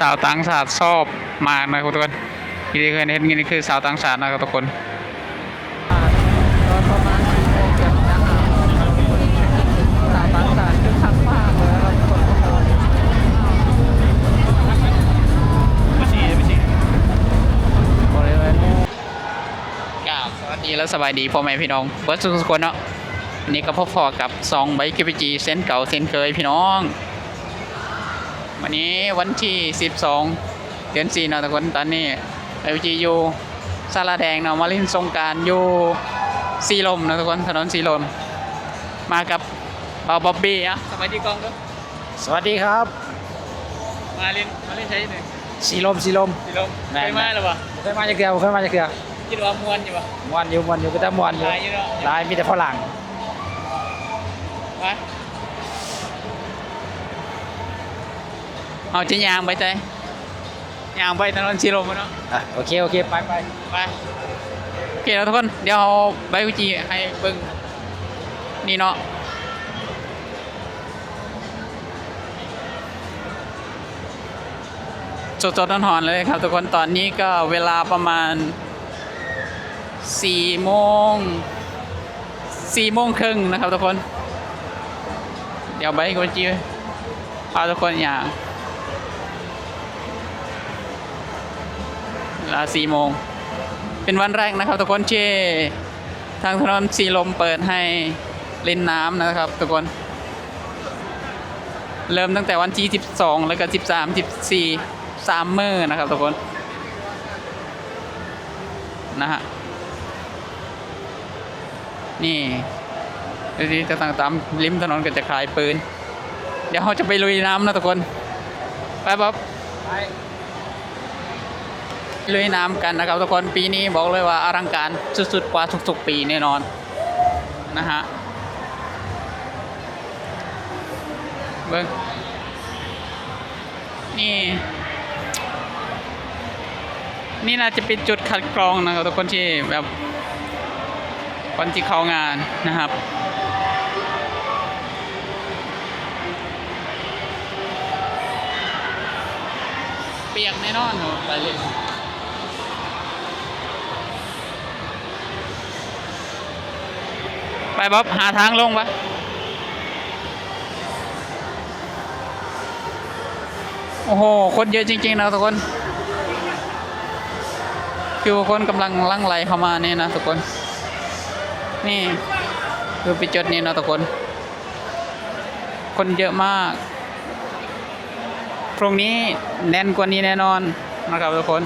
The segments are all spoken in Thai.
สาวต่างชาติชอบมากนะครับทุกคนที่เคยเห็นนี่คือสาวต่างชาตินะครับทุกคนตอนประมาณสี่โมงเกือบจะหาสาวต่างชาติคึกคักมากเลยนะครับทุกคนบริเวณนี้กราบวัสดีและสบายดีพ่อแม่พี่น้องเบิร์ดทุกคนเนาะนนี้ก็พบพอกับซองใบคิปจีเส้นเก่าเส้นเคยพี่น้อง วันนี้วันที่ 12 เดือน4เนาะทุกคนตอนนี้ไอจีอยู่ซาลาแดงเนาะมาเล่นสงกรารอยู่สีลมเนาะทุกคนถนนสีลม มากับเบาบ๊อบบี้อะสบายดีกองด้วยสวัสดีครับ มาเล่นมาเล่นใช้หนึ่งสีลมสีลมสีลมแม่นเคยมาหรือเปล่าเคยมาจากเกลือเคยมาจากเกลือคิดว่ามวนอยู่ป่ะมวนอยู่มวนอยู่ก็จะมวนอยู่ลายอยู่เนาะลายมีแต่ฝรั่งมา เอาจะยางไปใจยางไปถนนสีลมเนาะอะโอเคโอเคไปไปไปโอเคแล้วทุกคนเดี๋ยวเอาใบวิจีให้เบิ่งนี่เนาะสดๆร้อนๆเลยครับทุกคนตอนนี้ก็เวลาประมาณ4โมง4โมงครึ่งนะครับทุกคน เดี๋ยวใบวิจีพาทุกคนอย่างเว ลา4โมง เป็นวันแรกนะครับทุกคนที่ทางถนนสีลมเปิดให้เล่นน้ำนะครับทุกคน เริ่มตั้งแต่วันที่ 12 แล้วก็ 13 14 3มื้อนะครับทุกคนนะฮะนี่ดูสิจะต่างตามริมถนนก็จะขายปืน เดี๋ยวเราจะไปลุยน้ำนะทุกคน ไปบ๊อบไป ลุยน้ำกันนะครับทุกคนปีนี้บอกเลยว่าอลังการสุดๆกว่าทุกๆปีแน่นอนนะฮะเบิ้งนี่ นี่น่าจะเป็นจุดคัดกรองนะครับทุกคนที่แบบคนที่เข้างานนะครับเปียกแน่นอนไปเลย ไปบ๊อบหาทางลงปะโอ้โห คนเยอะจริง ๆ นะทุกคนคือคนกำลังลั่งไหลเข้ามาเนี่ยนะทุกคน นี่คือไปจดนี้นะทุกคน คนเยอะมาก พรุ่งนี้แน่นกว่านี้แน่นอนนะครับทุกคน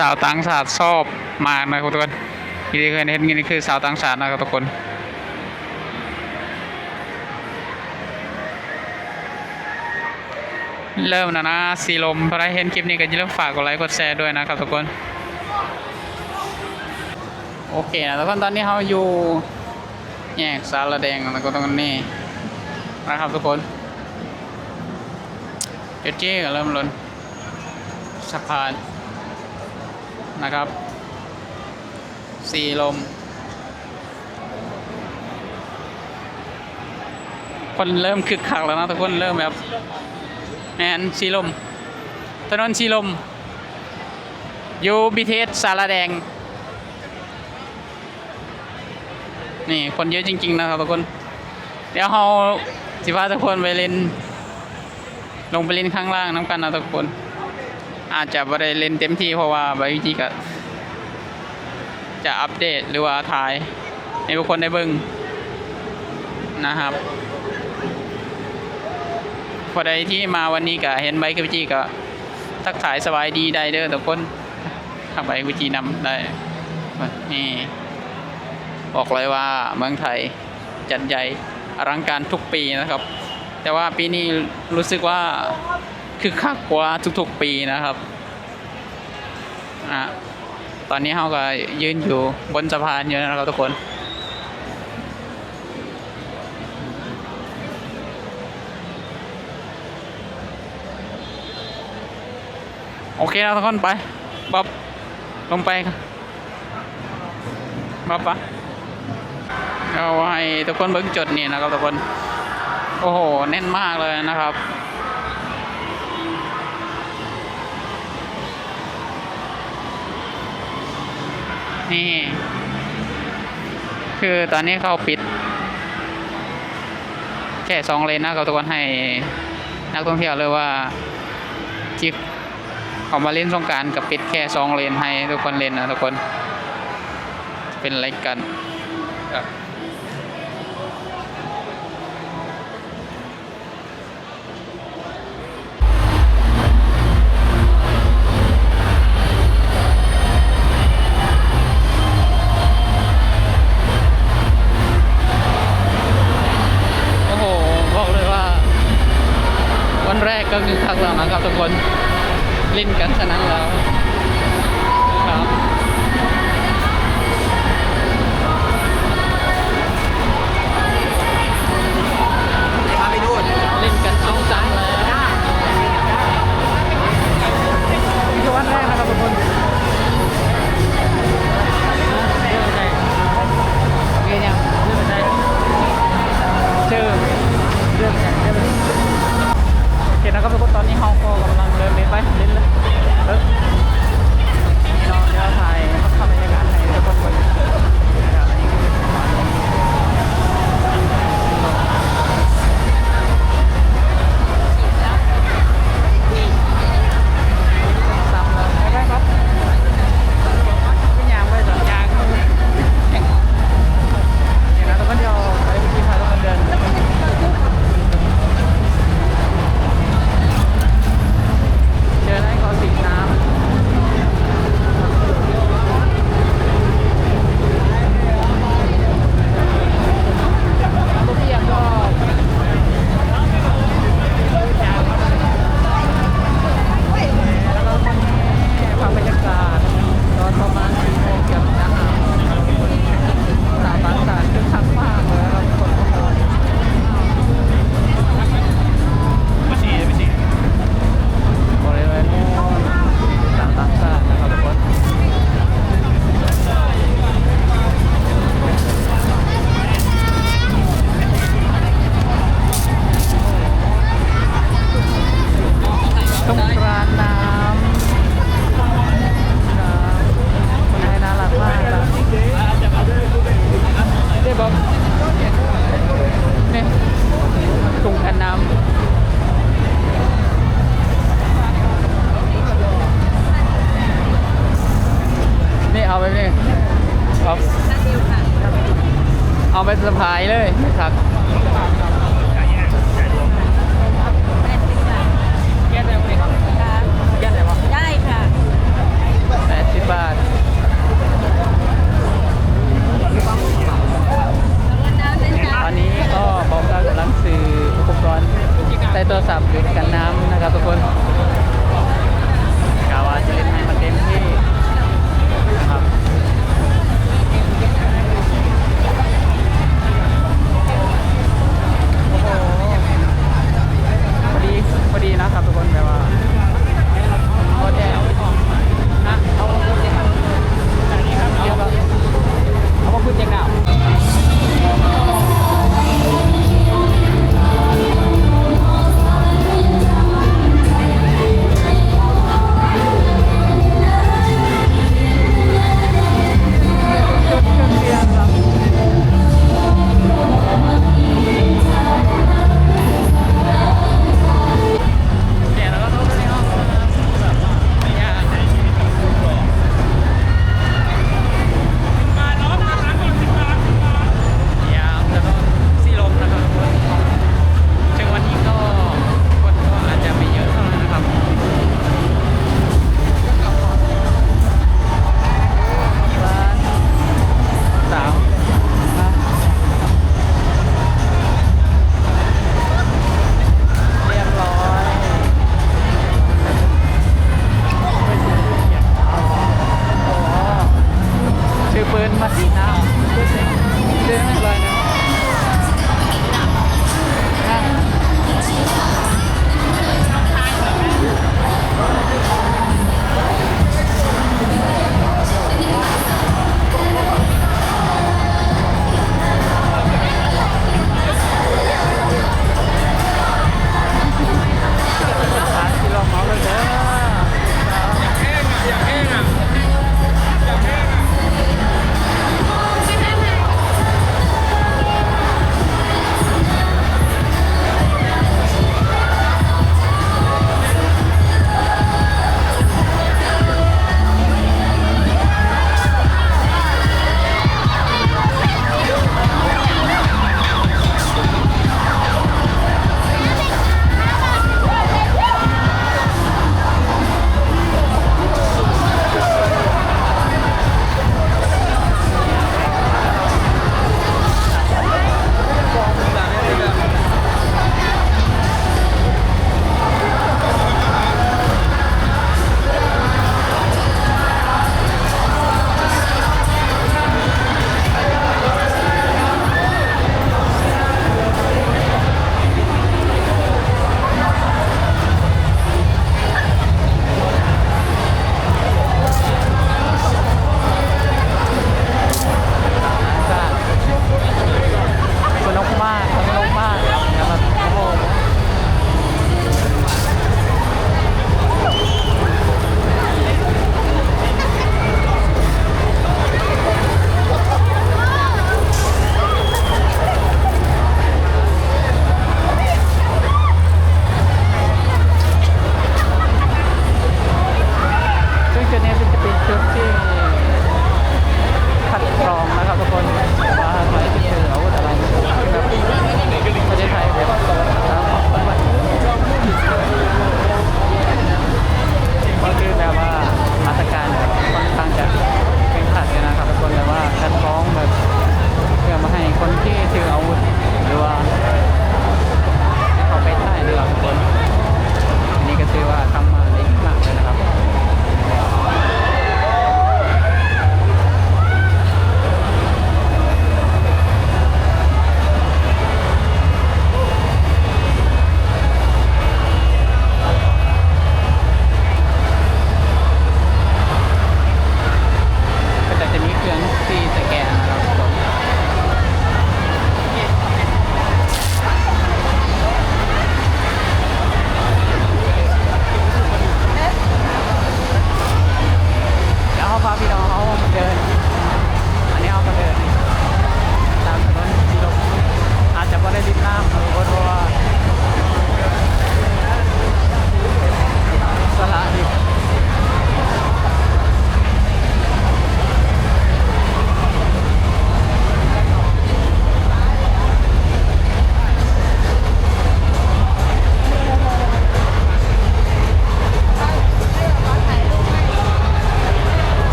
สาวต่างชาติชอบมากนะครับทุกคนที่เคยเห็นนี่คือสาวต่างชาตินะครับทุกคนเริ่มแล้วนะสีลมพอได้เห็นคลิปนี้ก็อย่าลืมฝากกดไลค์กดแชร์ด้วยนะครับทุกคน โอเคนะทุกคนตอนนี้เราอยู่แยกสารแดงแล้วก็ตรงนี้นะครับทุกคนเจ๊จี้ก็เริ่มลนสะพาน นะครับสีลม คนเริ่มคึกคักแล้วนะทุกคนเริ่มแบบแอนสีลม ถนนสีลม อยู่บีเทสสารแดง นี่คนเยอะจริง ๆ นะครับทุกคน เดี๋ยวเราสิพาทุกคนไปเล่น ลงไปเล่นข้างล่างน้ำกันนะทุกคน อาจจะไม่ได้เล่นเต็มที่เพราะว่าบางทีก็จะอัปเดตหรือว่าถ่ายให้ทุกคนได้เบิ่งนะครับพอใดที่มาวันนี้ก็เห็นใบกวิจีก็ทักถ่ายสบายดีได้เด้อทุกคนทักใบกวิจีนำได้นี่บอกเลยว่าเมืองไทยจัดใหญ่อลังการทุกปีนะครับ แต่ว่าปีนี้รู้สึกว่า คือคักกว่าทุกๆปีนะครับอะตอนนี้เราก็ยืนอยู่บนสะพานอยู่นะครับทุกคนโอเคแล้วทุกคนไปบ๊อบลงไปบ๊อบปะเอาให้ทุกคนเบิ้งจดนี่นะครับทุกคน โอ้โหแน่นมากเลยนะครับ นี่ คือตอนนี้เขาปิด แค่สองเลนนะครับทุกคนให้นักท่องเที่ยวเลยว่าจิบออกมาเล่นสงการกับปิดแค่สองเลนให้ทุกคนเล่นนะทุกคน เป็นไรกัน นะครับทุกคนเล่นกันชนะแล้ว สงกราน้ำคนไทยน่ารักมากครับเด็บอกนี่ตรงกันน้ำนี่เอาไปนี่ครับเอาไปสะพายเลยนะครับ